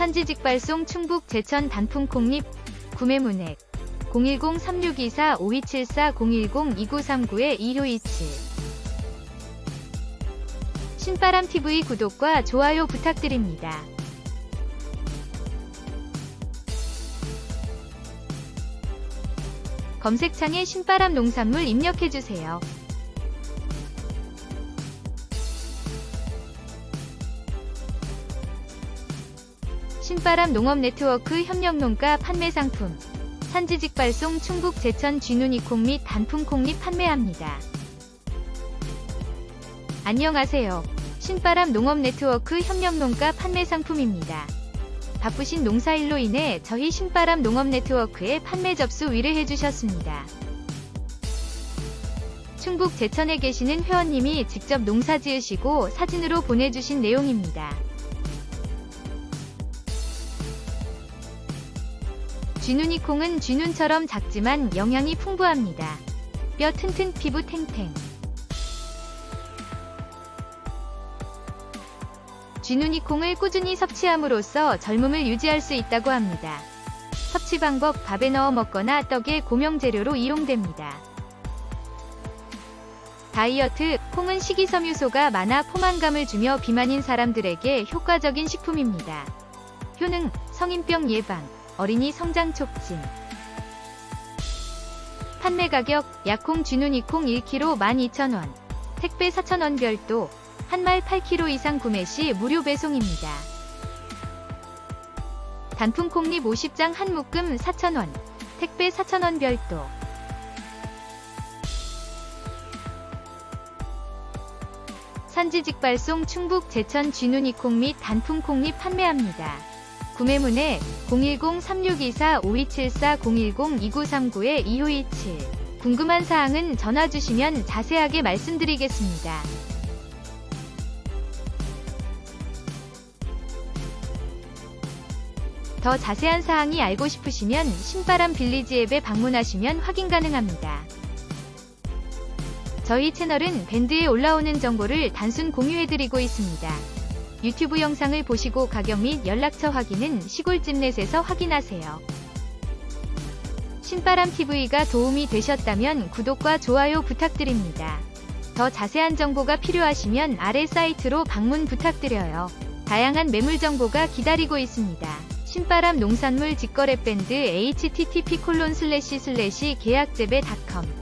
산지 직발송 충북 제천 단풍 콩잎 구매 문의 010-3624-5274 010-2939-2527 신바람TV 구독과 좋아요 부탁드립니다. 검색창에 신바람 농산물 입력해주세요. 신바람 농업 네트워크 협력농가 판매 상품 산지직 발송 충북 제천 쥐누니콩 및 단풍콩잎 판매합니다. 안녕하세요. 신바람 농업 네트워크 협력농가 판매 상품입니다. 바쁘신 농사일로 인해 저희 신바람 농업 네트워크에 판매 접수 의뢰해 주셨습니다. 충북 제천에 계시는 회원님이 직접 농사 지으시고 사진으로 보내주신 내용입니다. 쥐눈이콩은 쥐눈처럼 작지만 영양이 풍부합니다. 뼈 튼튼 피부 탱탱. 쥐눈이콩을 꾸준히 섭취함으로써 젊음을 유지할 수 있다고 합니다. 섭취 방법 밥에 넣어 먹거나 떡의 고명 재료로 이용됩니다. 다이어트, 콩은 식이섬유소가 많아 포만감을 주며 비만인 사람들에게 효과적인 식품입니다. 효능, 성인병 예방, 어린이 성장 촉진. 판매 가격, 약콩 쥐누니콩 1kg 12,000원. 택배 4,000원 별도, 한말 8kg 이상 구매 시 무료 배송입니다. 단풍콩잎 50장 한 묶음 4,000원. 택배 4,000원 별도. 산지 직발송 충북 제천 쥐누니콩 및 단풍콩잎 판매합니다. 구매문의 010-3624-5274 010-2939-2527 궁금한 사항은 전화 주시면 자세하게 말씀드리겠습니다. 더 자세한 사항이 알고 싶으시면 신바람 빌리지 앱에 방문하시면 확인 가능합니다. 저희 채널은 밴드에 올라오는 정보를 단순 공유해드리고 있습니다. 유튜브 영상을 보시고 가격 및 연락처 확인은 시골집넷에서 확인하세요. 신바람TV가 도움이 되셨다면 구독과 좋아요 부탁드립니다. 더 자세한 정보가 필요하시면 아래 사이트로 방문 부탁드려요. 다양한 매물 정보가 기다리고 있습니다. 신바람 농산물 직거래 밴드 http:// 계약재배닷컴